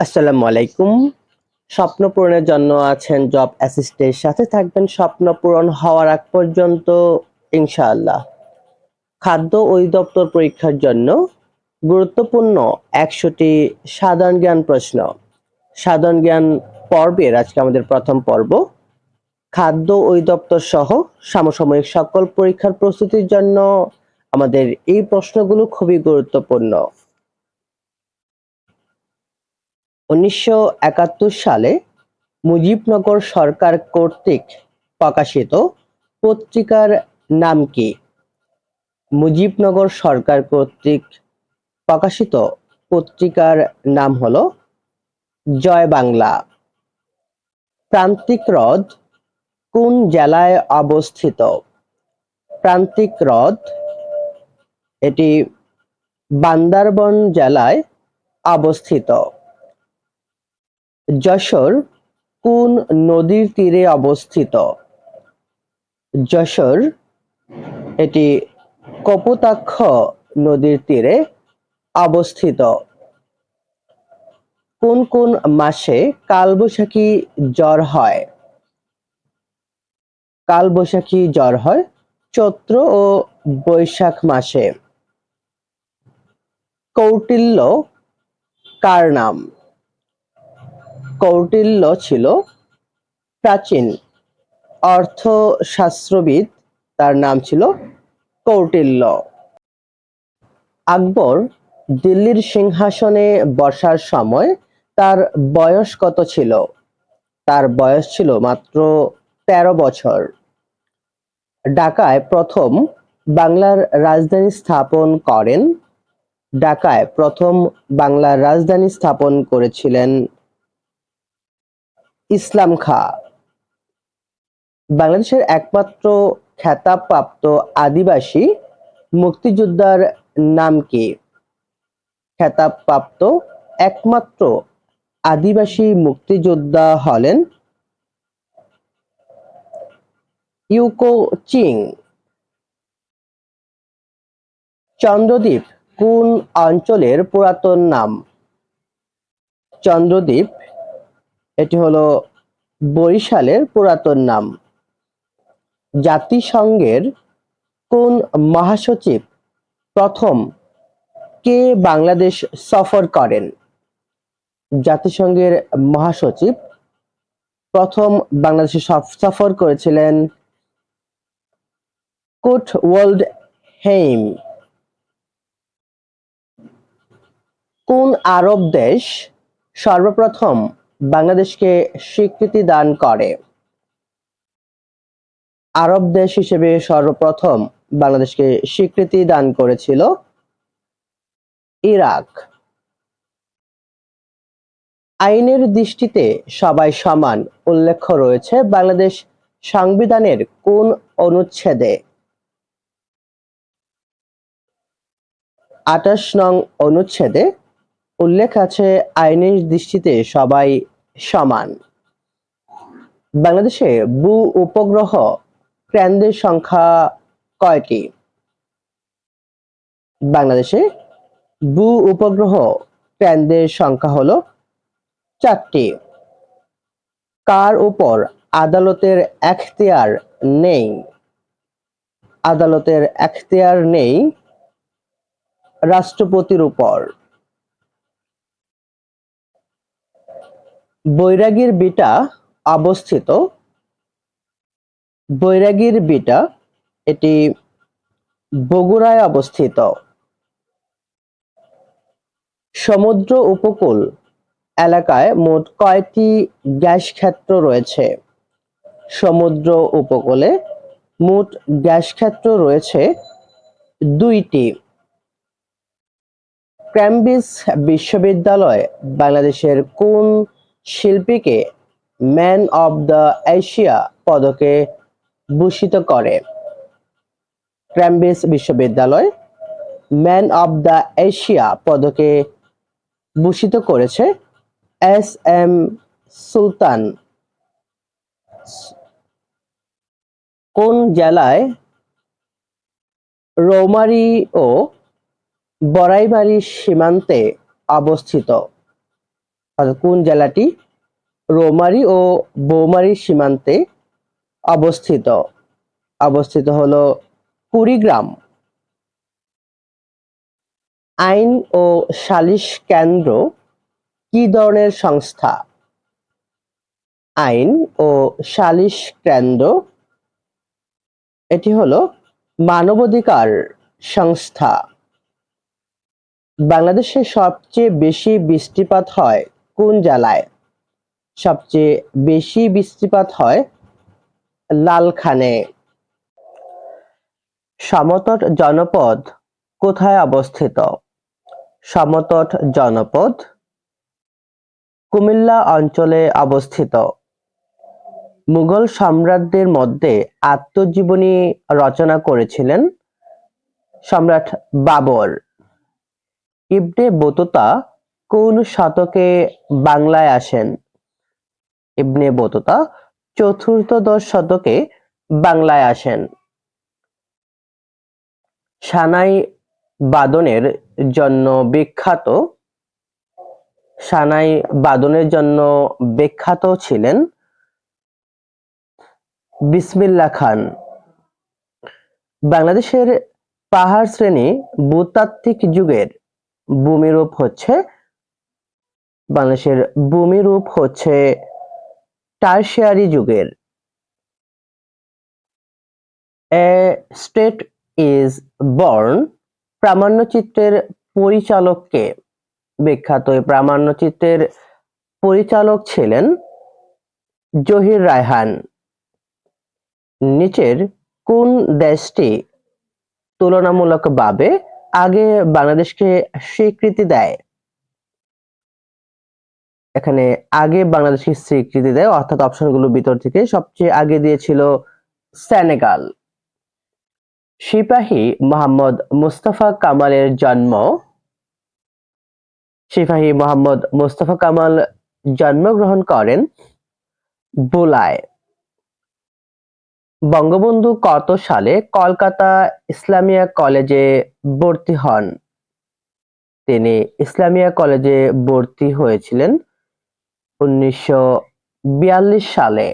আসসালামু আলাইকুম। স্বপ্ন পূরণের জন্য আছেন জব অ্যাসিস্টের সাথে থাকবেন স্বপ্ন পূরণ হওয়ার আগ পর্যন্ত, ইনশাআল্লাহ। খাদ্য অধিদপ্তর পরীক্ষার জন্য গুরুত্বপূর্ণ একশোটি সাধারণ জ্ঞান প্রশ্ন। সাধারণ জ্ঞান পর্বের আজকে আমাদের প্রথম পর্ব। খাদ্য অধিদপ্তর সহ সমসাময়িক সকল পরীক্ষার প্রস্তুতির জন্য আমাদের এই প্রশ্নগুলো খুবই গুরুত্বপূর্ণ। উনিশশো একাত্তর সালে মুজিবনগর সরকার কর্তৃক প্রকাশিত পত্রিকার নাম কি? মুজিবনগর সরকার কর্তৃক প্রকাশিত পত্রিকার নাম হল জয় বাংলা। প্রান্তিক হ্রদ কোন জেলায় অবস্থিত? প্রান্তিক হ্রদ এটি বান্দারবন জেলায় অবস্থিত। যশোর কোন নদীর তীরে অবস্থিত? যশোর, এটি কপোতাক্ষ নদীর তীরে অবস্থিত। কোন কোন মাসে কালবৈশাখী জ্বর হয়? কালবৈশাখী জ্বর হয় চৈত্র ও বৈশাখ মাসে। কৌটিল্য কার নাম? কৌটিল্য ছিল প্রাচীন অর্থশাস্ত্রবিদ, তার নাম ছিল কৌটিল্য। আকবর দিল্লির সিংহাসনে বসার সময় তার বয়স কত ছিল? তার বয়স ছিল মাত্র তেরো বছর। ঢাকায় প্রথম বাংলার রাজধানী স্থাপন করেন। ঢাকায় প্রথম বাংলার রাজধানী স্থাপন করেছিলেন ইসলাম খা। বাংলাদেশের একমাত্র খেতাবপ্রাপ্ত আদিবাসী মুক্তিযোদ্ধার নাম কি? খেতাবপ্রাপ্ত একমাত্র আদিবাসী মুক্তিযোদ্ধা হলেন ইউকো চিং। চন্দ্রদ্বীপ কোন অঞ্চলের পুরাতন নাম? চন্দ্রদ্বীপ এটি হলো বরিশালের পুরাতন নাম। জাতিসংঘের কোন মহাসচিব প্রথম কে বাংলাদেশ সফর করেন? জাতিসংঘের মহাসচিব প্রথম বাংলাদেশে সফর করেছিলেন কোট ওয়ার্ল্ড হেইম। কোন আরব দেশ সর্বপ্রথম বাংলাদেশকে স্বীকৃতি দান করে। আরব দেশ হিসেবে সর্বপ্রথম বাংলাদেশকে স্বীকৃতি দান করেছিল ইরাক। আইনের দৃষ্টিতে সবাই সমান উল্লেখ রয়েছে বাংলাদেশ সংবিধানের কোন অনুচ্ছেদে। আঠাশ নং অনুচ্ছেদে উল্লেখ আছে, আইনের দৃষ্টিতে সবাই সমান। বাংলাদেশে ভূ উপগ্রহ কেন্দ্রের সংখ্যা কয়টি? বাংলাদেশে ভূ উপগ্রহ কেন্দ্রের সংখ্যা হলো চারটি। কার উপর আদালতের এখতিয়ার নেই? আদালতের এখতিয়ার নেই রাষ্ট্রপতির উপর। বৈরাগীর বিটা অবস্থিত। বৈরাগীর বিটা এটি বগুড়ায় অবস্থিত। সমুদ্র উপকূল এলাকায় মোট কয়টি গ্যাস ক্ষেত্র রয়েছে? সমুদ্র উপকূলে মোট গ্যাস ক্ষেত্র রয়েছে দুইটি। ক্যামব্রিজ বিশ্ববিদ্যালয় বাংলাদেশের কোন শিল্পীকে ম্যান অব দ্য এশিয়া পদকে ভূষিত করে। ক্যামব্রিজ বিশ্ববিদ্যালয় ম্যান অব দ্য এশিয়া পদকে ভূষিত করেছে এস এম সুলতান। কোন জেলায় রৌমারী ও বড়াইবাড়ি সীমান্তে অবস্থিত? অর্থাৎ কোন জেলাটি রৌমারী ও বৌমারীর সীমান্তে অবস্থিত? অবস্থিত হলো কুড়িগ্রাম। আইন ও সালিশ কেন্দ্র কি ধরনের সংস্থা? আইন ও সালিশ কেন্দ্র, এটি হলো মানবাধিকার সংস্থা। বাংলাদেশে সবচেয়ে বেশি বৃষ্টিপাত হয় কোন জেলায় সবচেয়ে বেশি বৃষ্টিপাত হয়? লালখানে। সমতট জনপদ কোথায় অবস্থিত? সমতট জনপদ কুমিল্লা অঞ্চলে অবস্থিত। মুঘল সম্রাটদের মধ্যে আত্মজীবনী রচনা করেছিলেন সম্রাট বাবর। ইবনে বতুতা কোন শতকে বাংলায় আসেন? ইবনে বতুতা চতুর্দশ শতকে বাংলায় আসেন। সানাই বাদনের জন্য বিখ্যাত, সানাই বাদনের জন্য বিখ্যাত ছিলেন বিসমিল্লা খান। বাংলাদেশের পাহাড় শ্রেণি ভূতাত্ত্বিক যুগের ভূমিরূপ হচ্ছে বাংলাদেশের ভূমিরূপ হচ্ছে টারশিয়ারি যুগের। এ স্টেট ইজ বর্ন প্রামাণ্যচিত্রের পরিচালককে বিখ্যাত প্রামাণ্যচিত্রের পরিচালক ছিলেন জহির রায়হান। নিচের কোন দেশটি তুলনামূলকভাবে আগে বাংলাদেশকে স্বীকৃতি দেয়? এখানে আগে বাংলাদেশকে স্বীকৃতি দেয়, অর্থাৎ অপশনগুলোর ভিতর থেকে। সবচেয়ে আগে দিয়েছিল সেনেগাল সিপাহী মোহাম্মদ মুস্তফা কামালের জন্ম। সিপাহী মোহাম্মদ মুস্তফা কামাল জন্মগ্রহণ করেন বোলায়। বঙ্গবন্ধু কত সালে কলকাতা ইসলামিয়া কলেজে ভর্তি হন? তিনি ইসলামিয়া কলেজে ভর্তি হয়েছিলেন। উনিশশো বিয়াল্লিশ সালে।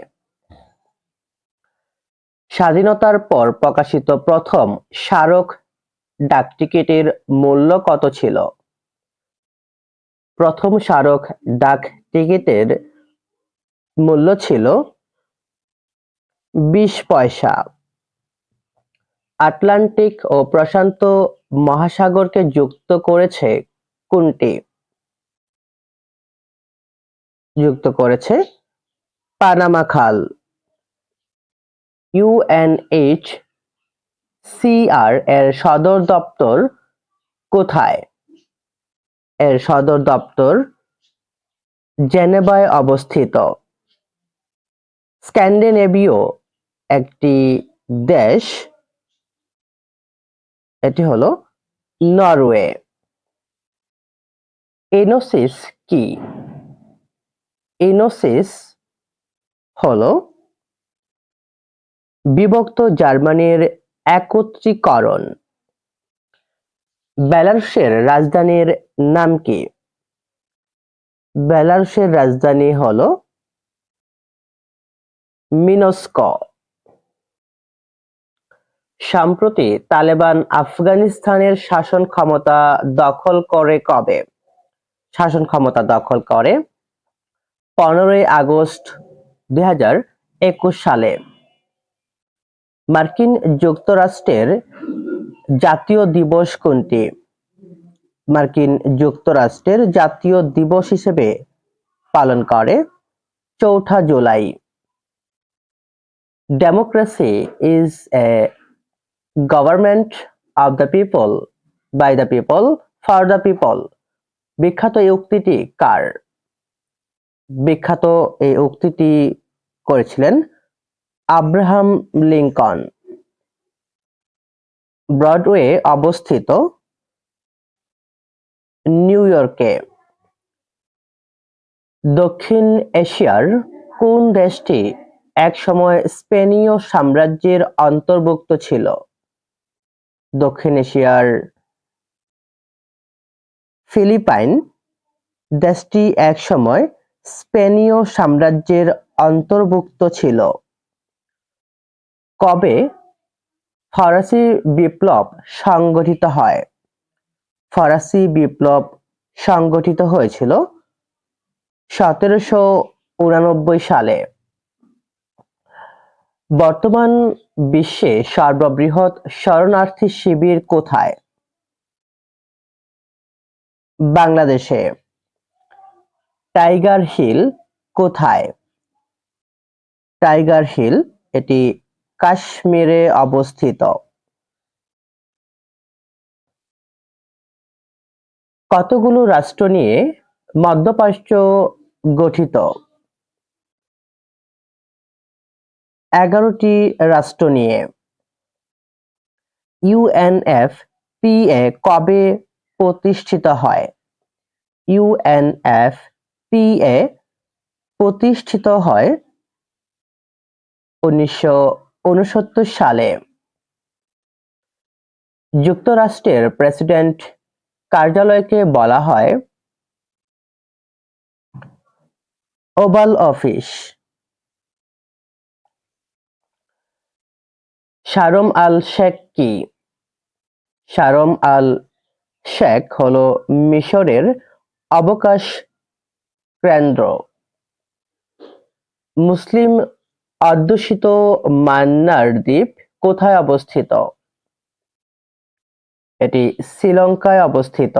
স্বাধীনতার পর প্রকাশিত প্রথম স্মারক ডাকটিকিটের মূল্য কত ছিল? প্রথম স্মারক ডাক টিকিটের মূল্য ছিল বিশ পয়সা। আটলান্টিক ও প্রশান্ত মহাসাগরকে যুক্ত করেছে কোনটি? যুক্ত করেছে পানামা খাল ইউএনএইচ সিআর এর সদর দপ্তর কোথায়? এর সদর দপ্তর জেনেভায় অবস্থিত। স্ক্যান্ডিনেভীয় একটি দেশ, এটি হলো নরওয়ে। এনোসিস কি? এনোসিস হল বিভক্ত জার্মানির একত্রীকরণ। বেলারুশের রাজধানীর নাম কি? বেলারুশের রাজধানী হল মিনস্ক। সম্প্রতি তালেবান আফগানিস্তানের শাসন ক্ষমতা দখল করে কবে? শাসন ক্ষমতা দখল করে পনেরোই আগস্ট দুই হাজার একুশ সালে। মার্কিন যুক্তরাষ্ট্রের জাতীয় দিবস কোনটি? মার্কিন যুক্তরাষ্ট্রের জাতীয় দিবস হিসেবে পালন করে চৌঠা July. Democracy is a government of the people, by the people, for the people. বিখ্যাত উক্তিটি কার? বিখ্যাত এই উক্তিটি করেছিলেন আব্রাহাম লিঙ্কন। ব্রডওয়ে অবস্থিত নিউ ইয়র্কে। দক্ষিণ এশিয়ার কোন দেশটি একসময় স্পেনীয় সাম্রাজ্যের অন্তর্ভুক্ত ছিল? দক্ষিণ এশিয়ার ফিলিপাইন। দেশটি একসময় স্পেনীয় সাম্রাজ্যের অন্তর্ভুক্ত ছিল। কবে ফরাসি বিপ্লব সংগঠিত হয়? ফরাসি বিপ্লব সংগঠিত হয়েছিল সতেরোশো উনানব্বই সালে। বর্তমান বিশ্বে সর্ববৃহৎ শরণার্থী শিবির কোথায়? বাংলাদেশে। টাইগার হিল কোথায়? টাইগার হিল এটি কাশ্মীরে অবস্থিত। কতগুলো রাষ্ট্র নিয়ে মধ্যপ্রাচ্য গঠিত? এগারোটি রাষ্ট্র নিয়ে। ইউএনএফ পিএ কবে প্রতিষ্ঠিত হয়? ইউএনএফ পিএ প্রতিষ্ঠিত হয় উনিশশো উনসত্তর সালে। যুক্তরাষ্ট্রের প্রেসিডেন্ট কার্যালয়কে বলা হয় Oval Office. Sharm el Sheikh কি? শারম আল শেখ হলো মিশরের অবকাশ কেন্দ্র। মুসলিম অধ্যুষিত মান্নার দ্বীপ কোথায় অবস্থিত? এটি শ্রীলঙ্কায় অবস্থিত।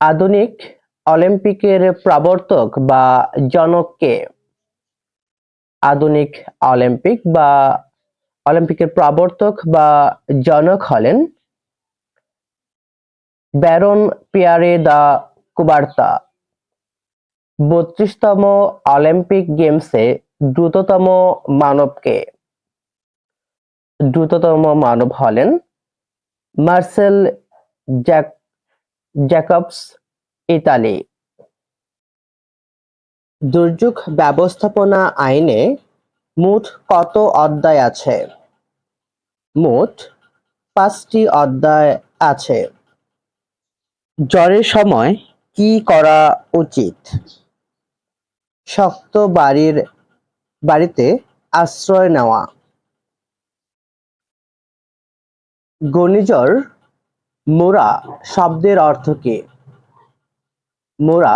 আধুনিক অলিম্পিকের প্রবর্তক বা জনককে আধুনিক অলিম্পিক বা অলিম্পিকের প্রবর্তক বা জনক হলেন ব্যারন পিয়ারে দা কুবার্তা। বত্রিশতম অলিম্পিক গেমসে দ্রুততম মানবকে। দ্রুততম মানব হলেন মার্সেল জ্যাক, জ্যাকবস, ইতালি। দুর্যোগ ব্যবস্থাপনা আইনে মোট কত অধ্যায় আছে? মোট পাঁচটি অধ্যায় আছে। জ্বরের সময় কি করা উচিত? শক্ত বাড়ির, বাড়িতে আশ্রয় নেওয়া। ঘূর্ণিঝড়, মোরা শব্দের অর্থ কি? মোরা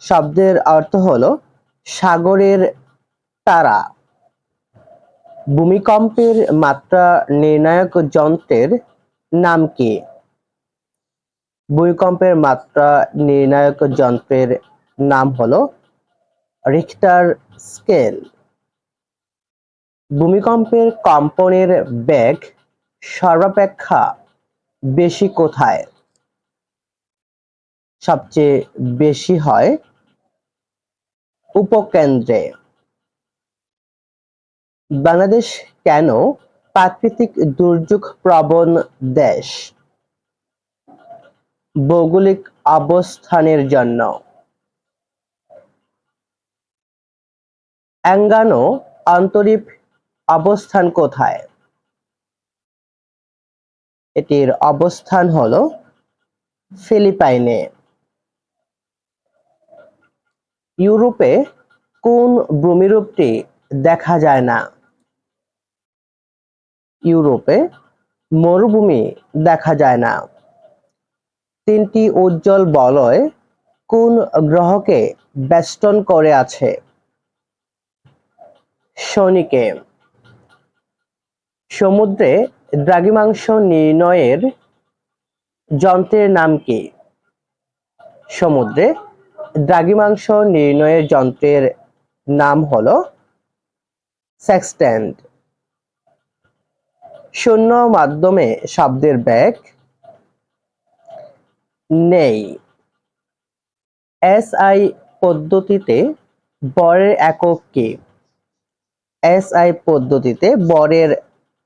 শব্দের অর্থ হল সাগরের তারা। ভূমিকম্পের মাত্রা নির্ণায়ক যন্ত্রের নাম কি? ভূমিকম্পের মাত্রা নির্ণায়ক যন্ত্রের নাম হলো রিখটার স্কেল ভূমিকম্পের কম্পনের বেগ সর্বাপেক্ষা বেশি কোথায়? সবচেয়ে বেশি হয় উপকেন্দ্রে। বাংলাদেশ কেন প্রাকৃতিক দুর্যোগ প্রবণ দেশ? ভৌগোলিক অবস্থানের জন্য। অ্যাঙ্গানো আন্তরিক অবস্থান কোথায়? এটির অবস্থান হল ফিলিপাইনে। ইউরোপে কোন ভূমিরূপটি দেখা যায় না? ইউরোপে মরুভূমি দেখা যায় না। তিনটি উজ্জ্বল বলয় কোন গ্রহকে বেষ্টন করে আছে? শনিকে। সমুদ্রে দ্রাঘিমাংশ নির্ণয়ের যন্ত্রের নাম কি? সমুদ্রে দ্রাঘিমাংশ নির্ণয়ের যন্ত্রের নাম হলো সেক্সট্যান্ড শূন্য মাধ্যমে শব্দের ব্যাগ নেই। এসআই পদ্ধতিতে বরের একক কি? এসআই পদ্ধতিতে বরের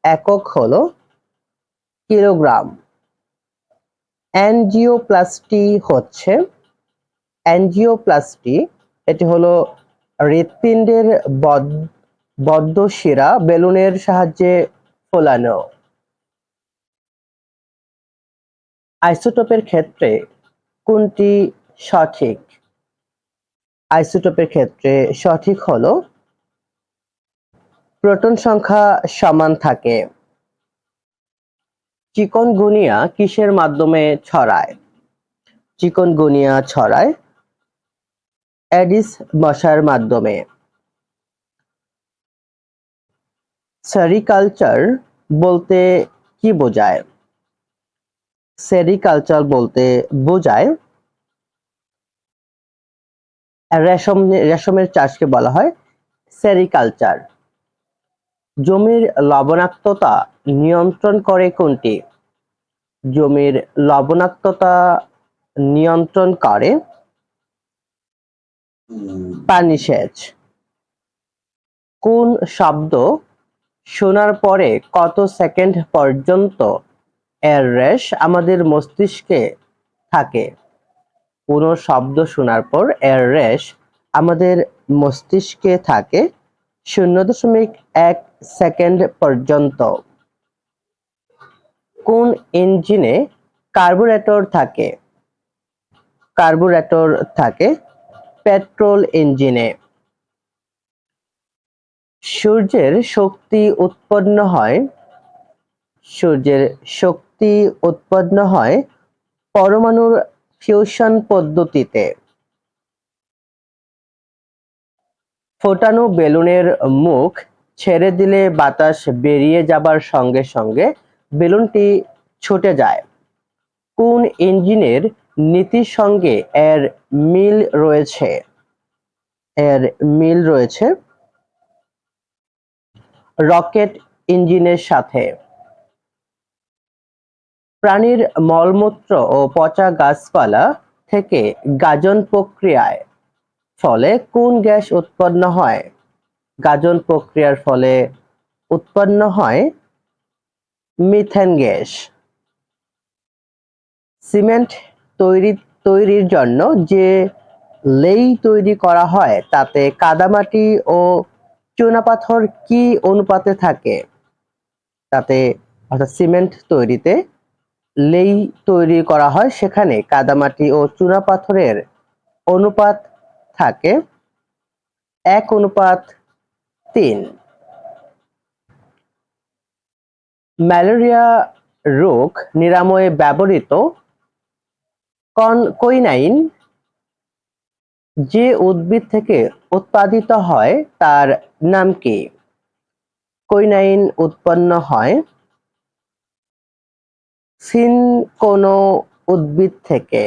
একক হলো কিলোগ্রাম। অ্যানজিওপ্লাস্টি হচ্ছে অ্যানজিওপ্লাস্টি এটি হলো হৃৎপিণ্ডের বদ- বদ্ধ শিরা বেলুনের সাহায্যে ফোলানো। আইসোটোপের ক্ষেত্রে কোনটি সঠিক? আইসোটোপের ক্ষেত্রে সঠিক হলো প্রোটন সংখ্যা সমান থাকে। চিকনগুনিয়া কিসের মাধ্যমে ছড়ায়? চিকনগুনিয়া ছড়ায় অ্যাডিস মশার মাধ্যমে। সেরিকালচার বলতে কি বোঝায়? সেরিকালচার বলতে বোঝায় রেশম, রেশমের চাষকে বলা হয় সেরিকালচার। জমির লবণাক্ততা নিয়ন্ত্রণ করে কোনটি? জমির লবণাক্ততা নিয়ন্ত্রণ করে পানি সেচ। কোন শব্দ শোনার পরে কত সেকেন্ড পর্যন্ত এর রেশ আমাদের মস্তিষ্কে থাকে? কোন শব্দ শোনার পর এর রেশ আমাদের মস্তিষ্কে থাকে শূন্য দশমিক এক সেকেন্ড পর্যন্ত। কোন ইঞ্জিনে কার্বুরেটর থাকে? কার্বুরেটর থাকে পেট্রোল ইঞ্জিনে সূর্যের শক্তি উৎপন্ন হয়, সূর্যের শক্তি উৎপন্ন হয় পরমাণুর ফিউশন পদ্ধতিতে। ফোটানো বেলুনের মুখ ছেড়ে দিলে বাতাস বেরিয়ে যাবার সঙ্গে সঙ্গে বেলুনটি ছুটে যায়। কোন ইঞ্জিনের নীতির সঙ্গে এর মিল রয়েছে? এর মিল রয়েছে রকেট ইঞ্জিনের সাথে। প্রাণীর মলমূত্র ও পচা গাছপালা থেকে গাজন প্রক্রিয়ায়, ফলে কোন গ্যাস উৎপন্ন হয়? গাজন প্রক্রিয়ার ফলে উৎপন্ন হয় মিথেন গ্যাস। সিমেন্ট তৈরি, তৈরির জন্য যে লেই তৈরি করা হয়, তাতে কাদামাটি ও চুনাপাথর কি অনুপাতে থাকে? তাতে, অর্থাৎ সিমেন্ট তৈরিতে লেই তৈরি করা হয়, সেখানে কাদামাটি ও চুনাপাথরের অনুপাত থাকে। এক অনুপাত তিন। ম্যালেরিয়া রোগ নিরাময়ে ব্যবহৃত কনকইনাইন যে উদ্ভিদ থেকে উৎপাদিত হয় তার নাম কি? কৈনাইন উৎপন্ন হয় সিন কোনো উদ্ভিদ থেকে।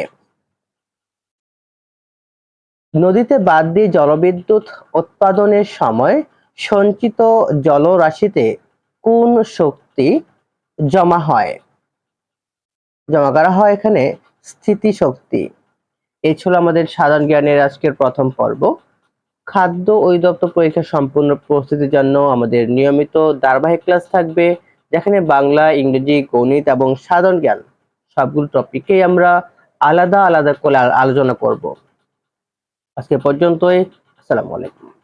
নদীতে বাদ দিয়ে জলবিদ্যুৎ উৎপাদনের সময় সঞ্চিত জলরাশিতে কোন শক্তি জমা হয়? জমা করা হয় এখানে? স্থিতিশক্তি। এই ছিল আমাদের সাধারণ জ্ঞানের আজকের প্রথম পর্ব। খাদ্য অধিদপ্তর পরীক্ষা সম্পূর্ণ প্রস্তুতির জন্য আমাদের নিয়মিত ধারাবাহিক ক্লাস থাকবে, যেখানে বাংলা, ইংরেজি, গণিত এবং সাধারণ জ্ঞান সবগুলো টপিকেই আমরা আলাদা আলাদা করে আলোচনা করব। আজকে পর্যন্তই, আসসালামু আলাইকুম।